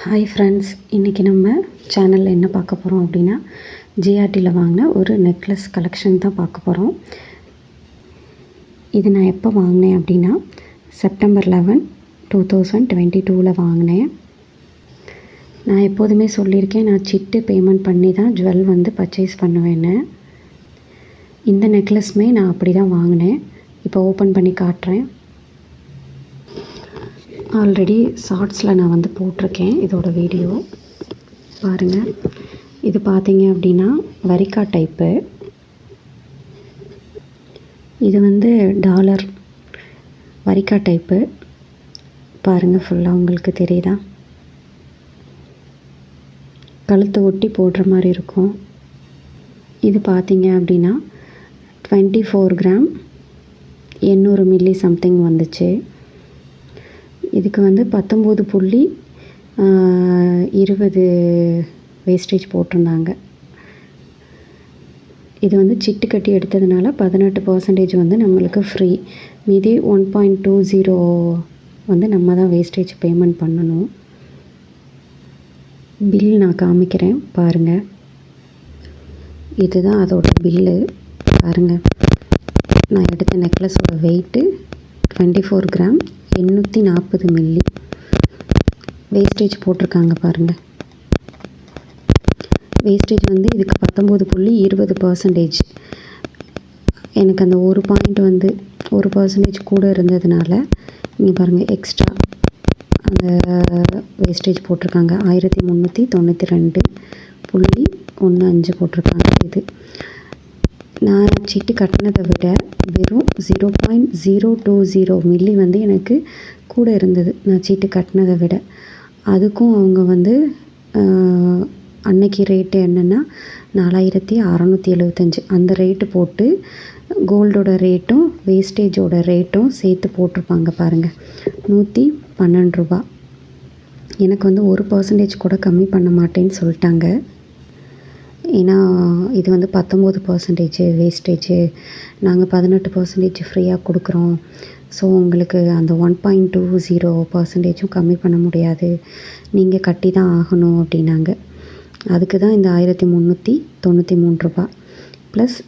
Hi friends இன்றைக்கி நம்ம சேனலில் என்ன பார்க்க போகிறோம் அப்படின்னா ஜிஆர்டியில் வாங்கின ஒரு நெக்லஸ் கலெக்ஷன் தான் பார்க்க போகிறோம் இது நான் எப்போ வாங்கினேன் அப்படின்னா September eleven two thousand twenty டூவில் வாங்கினேன். நான் எப்போதுமே சொல்லியிருக்கேன் நான் சிட்டு பேமெண்ட் பண்ணி தான் ஜுவல் வந்து பர்ச்சேஸ் பண்ணுவேன்னு. இந்த நெக்லஸுமே நான் அப்படி தான் வாங்கினேன். இப்போ ஓப்பன் பண்ணி காட்டுறேன். ஆல்ரெடி ஷார்ட்ஸில் நான் வந்து போட்டிருக்கேன் இதோட வீடியோ பாருங்கள் இது பார்த்தீங்க அப்படின்னா வரிக்கா டைப்பு இது வந்து டாலர் வரிக்கா டைப்பு பாருங்கள் ஃபுல்லாக உங்களுக்கு தெரியுதா? கழுத்தை ஒட்டி போடுற மாதிரி இருக்கும். இது பார்த்தீங்க அப்படின்னா டுவெண்ட்டி ஃபோர் கிராம் எண்ணூறு மில்லி சம்திங் வந்துச்சு. இதுக்கு வந்து பத்தொம்போது புள்ளி இருபது வேஸ்டேஜ் போட்டிருந்தாங்க. இது வந்து சிட்டு கட்டி எடுத்ததுனால பதினெட்டு பர்சன்டேஜ் வந்து நம்மளுக்கு ஃப்ரீ மீதி ஒன் பாயிண்ட் டூ ஜீரோ வந்து நம்ம தான் வேஸ்டேஜ் பேமெண்ட் பண்ணணும். பில் நான் காமிக்கிறேன் பாருங்கள் இதுதான் அதோட பில்லு பாருங்கள் நான் எடுத்த நெக்லஸோட வெயிட்டு டுவெண்ட்டி ஃபோர் கிராம் எண்ணூற்றி நாற்பது மில்லி வேஸ்டேஜ் போட்டிருக்காங்க பாருங்கள் வேஸ்டேஜ் வந்து இதுக்கு பத்தொம்போது புள்ளி இருபது பர்சன்டேஜ் எனக்கு அந்த ஒரு பாயிண்ட் வந்து ஒரு பர்சன்டேஜ் கூட இருந்ததுனால நீங்கள் பாருங்கள் எக்ஸ்ட்ரா அந்த வேஸ்டேஜ் போட்டிருக்காங்க. ஆயிரத்தி முந்நூற்றி தொண்ணூற்றி ரெண்டு புள்ளி ஒன்று அஞ்சு போட்டிருக்காங்க இது. நான் சீட்டு கட்டினதை விட வெறும் zero point zero two zero milli வந்து எனக்கு கூட இருந்தது நான் சீட்டு கட்டினதை விட. அதுக்கும் அவங்க வந்து அன்னைக்கு ரேட்டு என்னென்னா நாலாயிரத்தி அறநூற்றி எழுபத்தஞ்சி அந்த ரேட்டு போட்டு கோல்டோட ரேட்டும் வேஸ்டேஜோட ரேட்டும் சேர்த்து போட்டிருப்பாங்க பாருங்கள் நூற்றி பன்னெண்டு ரூபா. எனக்கு வந்து ஒரு பர்சன்டேஜ் கூட கம்மி பண்ண மாட்டேன்னு சொல்லிட்டாங்க. ஏன்னா இது வந்து பத்தொம்போது பர்சன்டேஜ் வேஸ்டேஜு நாங்கள் பதினெட்டு பர்சன்டேஜ் ஃப்ரீயாக கொடுக்குறோம். ஸோ உங்களுக்கு அந்த ஒன் பாயிண்ட் டூ ஜீரோ பர்சன்டேஜும் கம்மி பண்ண முடியாது. நீங்கள் கட்டி தான் ஆகணும் அப்படின்னாங்க. அதுக்கு தான் இந்த ஆயிரத்தி முந்நூற்றி தொண்ணூற்றி மூணு ரூபா. ப்ளஸ்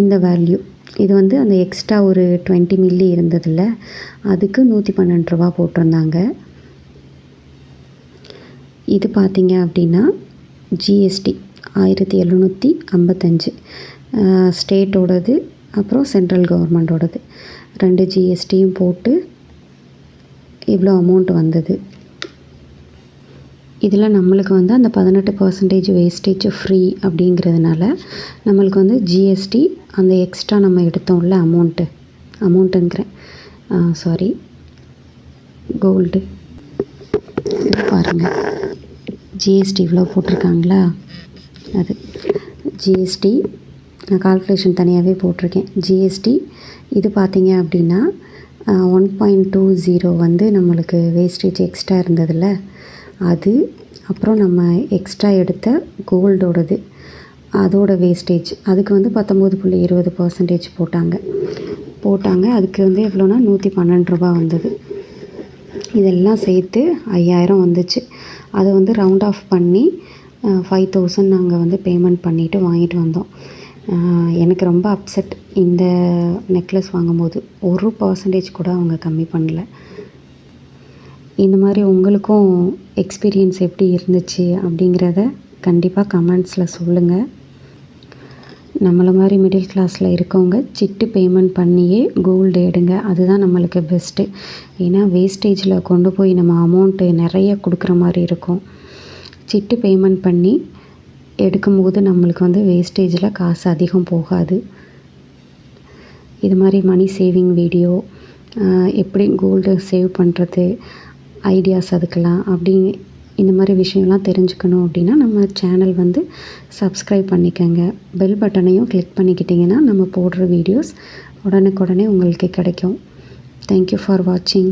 இந்த வேல்யூ இது வந்து அந்த எக்ஸ்ட்ரா ஒரு டுவெண்ட்டி மில்லி இருந்ததில்ல அதுக்கு நூற்றி பன்னெண்டு ரூபா போட்டிருந்தாங்க. இது பார்த்தீங்க அப்படின்னா ஜிஎஸ்டி ஆயிரத்தி எழுநூற்றி ஐம்பத்தஞ்சு. ஸ்டேட்டோடது அப்புறம் சென்ட்ரல் கவர்மெண்ட்டோடது ரெண்டு ஜிஎஸ்டியும் போட்டு இவ்வளோ அமௌண்ட் வந்தது. இதில் நம்மளுக்கு வந்து அந்த பதினெட்டு பர்சன்டேஜ் வேஸ்டேஜ் ஃப்ரீ அப்படிங்கிறதுனால நம்மளுக்கு வந்து ஜிஎஸ்டி அந்த எக்ஸ்ட்ரா நம்ம எடுத்தோம்ல அமௌண்ட்டு அமௌண்ட்டுங்கிறேன் சாரி கோல்டு பாருங்கள் ஜிஎஸ்டி இவ்வளோ போட்டிருக்காங்களா? அது. ஜிஎஸ்டி நான் கால்குலேஷன் தனியாகவே போட்டிருக்கேன். ஜிஎஸ்டி இது பார்த்தீங்க அப்படின்னா ஒன் பாயிண்ட் டூ ஜீரோ வந்து நம்மளுக்கு வேஸ்டேஜ் எக்ஸ்ட்ரா இருந்ததில்ல. அது அப்புறம் நம்ம எக்ஸ்ட்ரா எடுத்த கோல்டோடது அதோட வேஸ்டேஜ் அதுக்கு வந்து பத்தொம்போது புள்ளி இருபது பர்சன்டேஜ் போட்டாங்க. போட்டாங்க. அதுக்கு வந்து எவ்வளோனா நூற்றி பன்னெண்டு ரூபா வந்தது. இதெல்லாம் சேர்த்து ஐயாயிரம் வந்துச்சு. அதை வந்து ரவுண்ட் ஆஃப் பண்ணி ஃபைவ் தௌசண்ட் நாங்கள் வந்து பேமெண்ட் பண்ணிவிட்டு வாங்கிட்டு வந்தோம். எனக்கு ரொம்ப அப்செட் இந்த நெக்லஸ் வாங்கும்போது. ஒரு பர்சன்டேஜ் கூட அவங்க கம்மி பண்ணல. இந்த மாதிரி உங்களுக்கும் எக்ஸ்பீரியன்ஸ் எப்படி இருந்துச்சு அப்படிங்கிறத கண்டிப்பாக கமெண்ட்ஸில் சொல்லுங்கள் நம்மளை மாதிரி மிடில் கிளாஸில் இருக்கவங்க சிட்டு பேமெண்ட் பண்ணியே கோல்டு எடுங்க. அதுதான் நம்மளுக்கு பெஸ்ட்டு ஏன்னா வேஸ்டேஜில் கொண்டு போய் நம்ம அமௌண்ட்டு நிறைய கொடுக்குற மாதிரி இருக்கும். சிட்டு பேமெண்ட் பண்ணி எடுக்கும்போது நம்மளுக்கு வந்து வேஸ்டேஜில் காசு அதிகம் போகாது. இது மாதிரி மணி சேவிங் வீடியோ எப்படி கோல்டு சேவ் பண்ணுறது ஐடியாஸ் அதுக்கெல்லாம் அப்படி இந்த மாதிரி விஷயம்லாம் தெரிஞ்சுக்கணும் அப்படின்னா நம்ம சேனல் வந்து சப்ஸ்கிரைப் பண்ணிக்கோங்க. பெல் பட்டனையும் கிளிக் பண்ணிக்கிட்டிங்கன்னா நம்ம போடுற வீடியோஸ் உடனுக்குடனே உங்களுக்கு கிடைக்கும். தேங்க்யூ ஃபார் வாட்சிங்